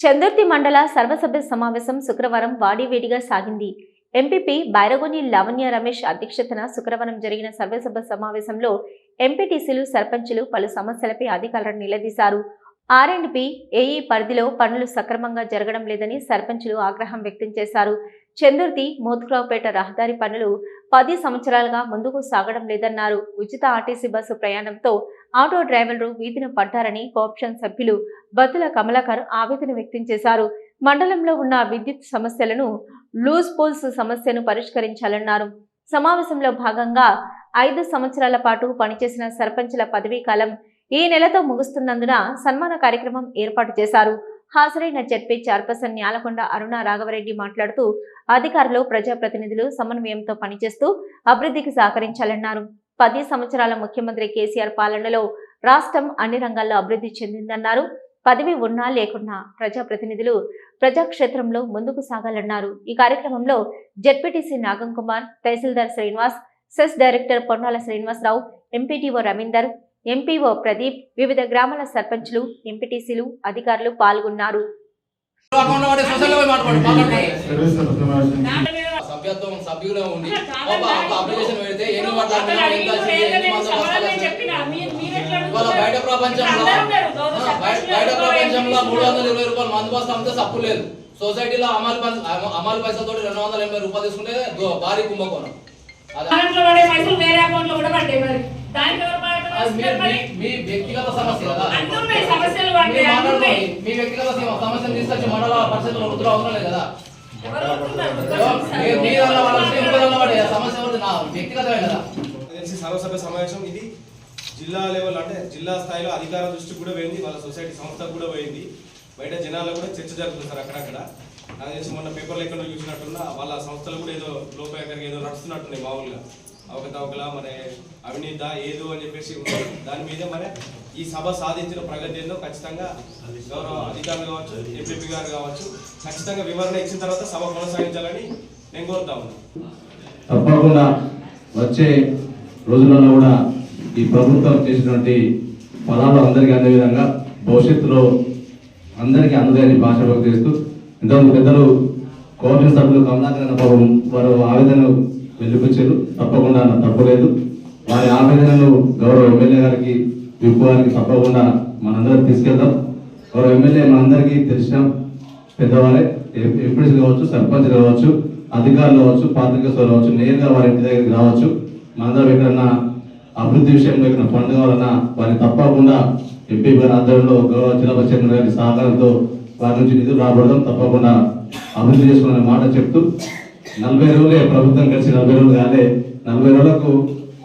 చందుర్తి మండల సర్వసభ్య సమావేశం శుక్రవారం వాడివేడిగా సాగింది. ఎంపీపీ బైరగోని లావణ్య రమేష్ అధ్యక్షతన శుక్రవారం జరిగిన సర్వసభ సమావేశంలో ఎంపీటీసీలు సర్పంచులు పలు సమస్యలపై అధికారులను నిలదీశారు. ఆర్ అండ్ పి ఏఈ పరిధిలో పనులు సక్రమంగా జరగడం లేదని సర్పంచులు ఆగ్రహం వ్యక్తం చేశారు. చందుర్తి మోత్కురావుపేట రహదారి పనులు పది సంవత్సరాలుగా ముందుకు సాగడం లేదన్నారు. ఉచిత ఆర్టీసీ బస్సు ప్రయాణంతో ఆటో డ్రైవర్లు వీధిన పడ్డారని కోఆప్షన్ సభ్యులు బతుల కమలాకర్ ఆవేదన వ్యక్తం చేశారు. మండలంలో ఉన్న విద్యుత్ సమస్యలను లూజ్ పోల్స్ సమస్యను పరిష్కరించాలన్నారు. సమావేశంలో భాగంగా ఐదు సంవత్సరాల పాటు పనిచేసిన సర్పంచ్ల పదవీ కాలం ఈ నెలతో ముగుస్తున్నందున సన్మాన కార్యక్రమం ఏర్పాటు చేశారు. హాజరైన జడ్పీ చైర్పర్సన్ న్యాలకొండ అరుణ రాఘవరెడ్డి మాట్లాడుతూ అధికారులు ప్రజాప్రతినిధులు సమన్వయంతో పనిచేస్తూ అభివృద్ధికి సహకరించాలన్నారు. పది సంవత్సరాల ముఖ్యమంత్రి కేసీఆర్ పాలనలో రాష్ట్రం అన్ని రంగాల్లో అభివృద్ధి చెందిందన్నారు. పదవి ఉన్నా లేకున్నా ప్రజాప్రతినిధులు ప్రజాక్షేత్రంలో ముందుకు సాగాలన్నారు. ఈ కార్యక్రమంలో ZPTC Nagam Kumar tahsildar Srinivas cess director Ponnala Srinivasarao MPTO Ravinder MPO Pradeep వివిధ గ్రామాల సర్పంచ్లు ఎంపీటీసీలు అధికారులు పాల్గొన్నారు. సభ్యత్వం ఒక ఒక అప్లికేషన్ పెడితే ఎన్ని ఇవాళ బయట ప్రపంచంలో బయట మూడు వందల ఇరవై రూపాయలు మందు బస్తా అమ్మితే తప్పు లేదు. సొసైటీలో అమలు పైస అమలు పైసలతో రెండు వందల ఎనభై రూపాయలు తీసుకుంటే భారీ కుంభకోణం. అదే. దాంట్లో పడే పైసలు వేరే అకౌంట్లో కూడా పడ్డాయి మరి. దానికి మీ- వ్యక్తిగత సమస్య కదా. సమస్యలు. మీ వ్యక్తిగత తీసుకొచ్చి మండల వృద్ధులు అవసరం లేదు కదా. సర్వసభ్య సమావేశం ఇది. జిల్లా లెవెల్ అంటే జిల్లా స్థాయిలో అధికార దృష్టికి కూడా పోయింది వాళ్ళ సొసైటీ సంస్థకు కూడా పోయింది. బయట జనాల్లో కూడా చర్చ జరుగుతుంది సార్ అక్కడక్కడ. నాకు తెలిసి మొన్న పేపర్లో ఎక్కడ చూసినట్టున్నా వాళ్ళ సంస్థలు కూడా ఏదో లోపలికి ఏదో నడుస్తున్నట్టున్నాయి మామూలుగా. అవకతవకల మరి అవినీత ఏదో అని చెప్పేసి దాని మీద మన ఈ సభ సాధించిన ప్రగతి ఏందో ఖచ్చితంగా గౌరవ అధికారులు కావచ్చు ఎంపీపీ గారు కావచ్చు ఖచ్చితంగా వివరణ ఇచ్చిన తర్వాత సభ కొనసాగించాలని నేను కోరుతా తప్పకుండా వచ్చే రోజులలో కూడా ఈ ప్రభుత్వం చేసినటువంటి పదాలు అందరికీ అందే విధంగా భవిష్యత్తులో అందరికీ అందజేయని భాష చేస్తూ ఇంతకు పెద్దలు కోఆర్డినేట్ సభ్యులు కమలాకరణ పాపం వారు ఆవేదనను వెళ్ళిపించారు తప్పకుండా తప్పలేదు. వారి ఆవేదనలు గౌరవ ఎమ్మెల్యే గారికి విప్పు గారికి తప్పకుండా మనందరం తీసుకెళ్దాం గౌరవ ఎమ్మెల్యే మనందరికీ తెలిసిన పెద్దవారే. ఎంపీసీ కావచ్చు సర్పంచ్ కావచ్చు అధికారులు కావచ్చు పాత్రిక కావచ్చు నేరుగా వారి ఇంటి దగ్గరికి రావచ్చు. మనందరం ఎక్కడన్నా అభివృద్ధి విషయంలో ఇక్కడ ఫండ్ కావాలన్నా వారిని తప్పకుండా ఎంపీ గారి ఆధ్వర్యంలో గౌరవ జిల్లా పరిషత్ గారి సహకారంతో వారి నుంచి నిధులు రాబడదాం తప్పకుండా అభివృద్ధి చేసుకునే మాట చెప్తూ నలభై రోజులే ప్రభుత్వం కలిసి నలభై రోజులు కాలే. నలభై రోజులకు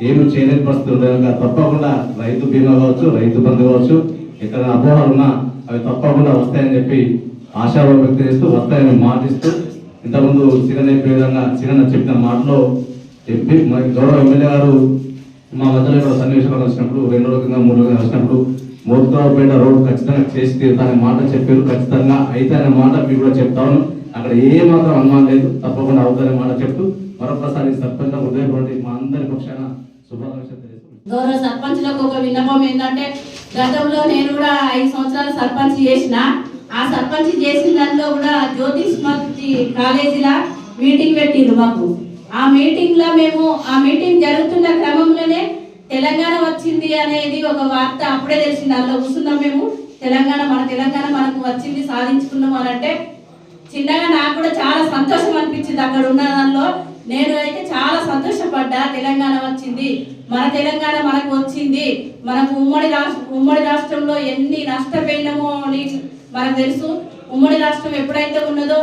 ఏమి చేయలేని పరిస్థితులు ఉండే కనుక తప్పకుండా రైతు బీమా కావచ్చు రైతు బంధు కావచ్చు ఎక్కడ అపోహలు ఉన్నా అవి తప్పకుండా వస్తాయని చెప్పి ఆశాభావం వ్యక్తం చేస్తూ వస్తాయని మాటిస్తూ ఇంతకుముందు సిరన్ చెప్పే విధంగా సిరన్ చెప్పిన మాటలో చెప్పి మరి గౌరవ ఎమ్మెల్యే గారు మా మధ్యలో ఇక్కడ సన్నివేశాలు వచ్చినప్పుడు రెండు రోజుల కింద మూడు రోజులు వచ్చినప్పుడు మోతురావుపేట రోడ్ ఖచ్చితంగా చేసి తీరుతానే మాట చెప్పారు. ఖచ్చితంగా అయితే అనే మాట మీకు కూడా చెప్తాను అక్కడ ఏ మాత్రం అనుమానం లేదు. తప్పకుండా అవుతారని మాట చెప్తూ మరొకసారి సర్పంచ్ హృదయపూర్వక మా అందరి పక్షాన శుభాకాంక్షలు గౌరవ సర్పంచ్లకు ఒక విన్నపం ఏంటంటే గతంలో నేను కూడా ఐదు సంవత్సరాలు సర్పంచ్ చేసిన. ఆ సర్పంచ్ చేసిన దాంట్లో కూడా జ్యోతిష్మతి కాలేజీలో మీటింగ్ పెట్టిండ్రు మాకు. ఆ మీటింగ్లో మేము ఆ మీటింగ్ జరుగుతున్న క్రమంలోనే తెలంగాణ వచ్చింది అనేది ఒక వార్త అప్పుడే తెలిసింది. అందులో కూర్చున్నాం మేము. తెలంగాణ మన తెలంగాణ మనకు వచ్చింది సాధించుకున్నాం అని అంటే చిన్నగా నాకు కూడా చాలా సంతోషం అనిపించింది అక్కడ ఉన్న దానిలో. నేను అయితే చాలా సంతోషపడ్డా. తెలంగాణ వచ్చింది. మన తెలంగాణ మనకు వచ్చింది. మనకు ఉమ్మడి రాష్ట్ర ఉమ్మడి రాష్ట్రంలో ఎన్ని నష్టపోయినామో అని మనకు తెలుసు. ఉమ్మడి రాష్ట్రం ఎప్పుడైతే ఉన్నదో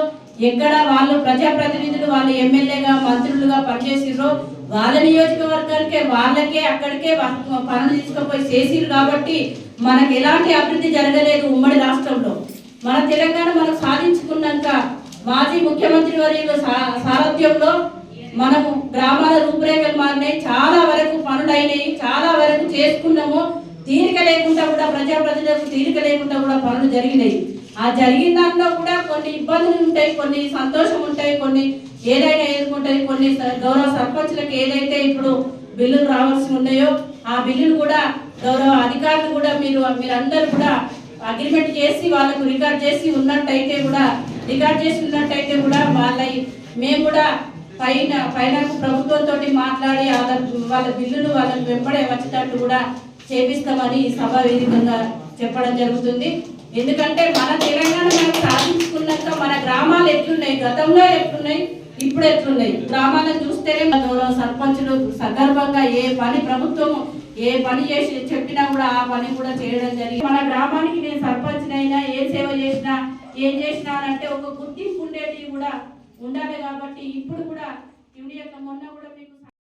ఎక్కడ వాళ్ళు ప్రజాప్రతినిధులు వాళ్ళు ఎమ్మెల్యేగా మంత్రులుగా పనిచేసిర్రో వాళ్ళ నియోజకవర్గానికే వాళ్ళకే అక్కడికే పనులు తీసుకుపోయి చేసిరు కాబట్టి మనకు ఎలాంటి అభివృద్ధి జరగలేదు ఉమ్మడి రాష్ట్రంలో. మన తెలంగాణ మనం సాధించుకున్నాక మాజీ ముఖ్యమంత్రి వర్యుల సారథ్యంలో మనము గ్రామాల రూపురేఖలు మారినాయి. చాలా వరకు పనులు అయినాయి చాలా వరకు చేసుకున్నాము. తీరిక లేకుండా కూడా ప్రజాప్రతినిధులకు తీరిక లేకుండా కూడా పనులు జరిగినాయి. ఆ జరిగిన దాంట్లో కూడా కొన్ని ఇబ్బందులు ఉంటాయి కొన్ని సంతోషం ఉంటాయి కొన్ని ఏదైనా ఎదుర్కొంటాయి కొన్ని స- గౌరవ సర్పంచులకు ఏదైతే ఇప్పుడు బిల్లులు రావాల్సి ఉన్నాయో ఆ బిల్లులు కూడా గౌరవ అధికారులు కూడా మీరు మీరందరూ కూడా అగ్రిమెంట్ చేసి వాళ్ళకు రికార్డ్ చేసి ఉన్నట్టయితే కూడా రికార్డ్ చేసి ఉన్నట్టయితే కూడా వాళ్ళ మేము కూడా పైన పైన ప్రభుత్వంతో మాట్లాడి వాళ్ళ వాళ్ళ బిల్లులు వాళ్ళని వెంబడే వచ్చేటట్టు కూడా చేపిస్తామని ఈ సభ వేదికగా చెప్పడం జరుగుతుంది. ఎందుకంటే మన తెలంగాణ మనం సాధించుకున్నాక మన గ్రామాలు ఎట్లున్నాయి గతంలో ఎట్లున్నాయి ఇప్పుడు ఎట్లున్నాయి? గ్రామాలను చూస్తేనే మన గౌరవ సర్పంచులు సందర్భంగా ఏ పని ప్రభుత్వం ఏ పని చేసి చెప్పినా కూడా ఆ పని కూడా చేయడం జరిగింది. మన గ్రామానికి నేను సర్పంచ్నైనా ఏ సేవ చేసినా ఏం చేసినా అంటే ఒక గుర్తింపు ఉండేది కూడా ఉండాలి కాబట్టి ఇప్పుడు కూడా ఇవి యొక్క మొన్న కూడా